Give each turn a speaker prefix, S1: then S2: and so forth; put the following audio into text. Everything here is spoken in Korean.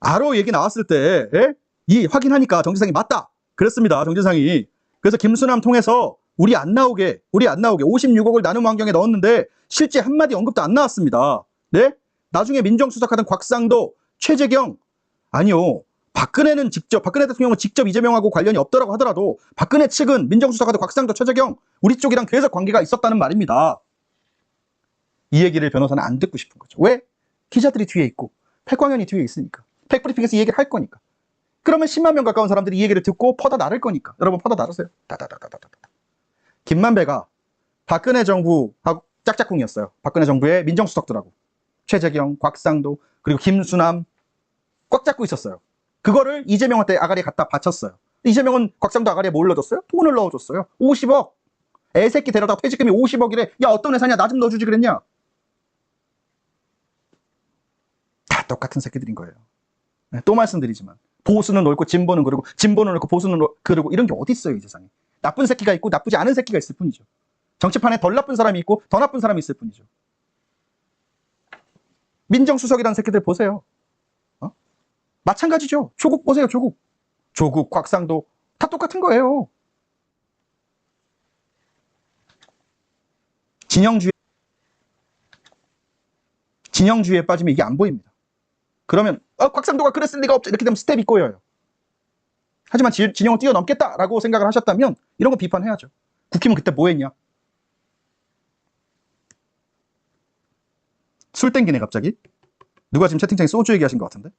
S1: 아로 얘기 나왔을 때, 예? 이 확인하니까 정지상이 맞다. 그랬습니다. 정지상이. 그래서 김수남 통해서 우리 안 나오게, 우리 안 나오게 56억을 나눔 환경에 넣었는데 실제 한마디 언급도 안 나왔습니다. 네? 나중에 민정수석하던 곽상도, 최재경, 아니요. 박근혜는 직접, 박근혜 대통령은 직접 이재명하고 관련이 없더라고 하더라도 박근혜 측은 민정수석하던 곽상도, 최재경, 우리 쪽이랑 계속 관계가 있었다는 말입니다. 이 얘기를 변호사는 안 듣고 싶은 거죠. 왜? 기자들이 뒤에 있고, 백광현이 뒤에 있으니까. 팩브리핑에서 이 얘기를 할 거니까. 그러면 10만 명 가까운 사람들이 이 얘기를 듣고 퍼다 나를 거니까. 여러분 퍼다 나르세요. 다다다다다다. 김만배가 박근혜 정부하고 짝짝꿍이었어요. 박근혜 정부의 민정수석들하고. 최재경, 곽상도, 그리고 김수남 꽉 잡고 있었어요. 그거를 이재명한테 아가리에 갖다 바쳤어요. 이재명은 곽상도 아가리에 뭘 넣어줬어요? 돈을 넣어줬어요. 50억. 애새끼 데려다 퇴직금이 50억이래. 야 어떤 회사냐? 나 좀 넣어주지 그랬냐? 다 똑같은 새끼들인 거예요. 네, 또 말씀드리지만 보수는 옳고 진보는 그러고 진보는 옳고 보수는 옳- 그러고 이런 게 어디 있어요 이 세상에? 나쁜 새끼가 있고 나쁘지 않은 새끼가 있을 뿐이죠. 정치판에 덜 나쁜 사람이 있고 더 나쁜 사람이 있을 뿐이죠. 민정수석이라는 새끼들 보세요. 어? 마찬가지죠. 조국 보세요 조국. 조국, 곽상도 다 똑같은 거예요. 진영주의 진영주의에 빠지면 이게 안 보입니다. 그러면 어, 곽상도가 그랬을 리가 없죠. 이렇게 되면 스텝이 꼬여요. 하지만 지- 진영을 뛰어넘겠다라고 생각을 하셨다면 이런 거 비판해야죠. 국힘은 그때 뭐 했냐? 술 땡기네 갑자기. 누가 지금 채팅창에 소주 얘기하신 것 같은데?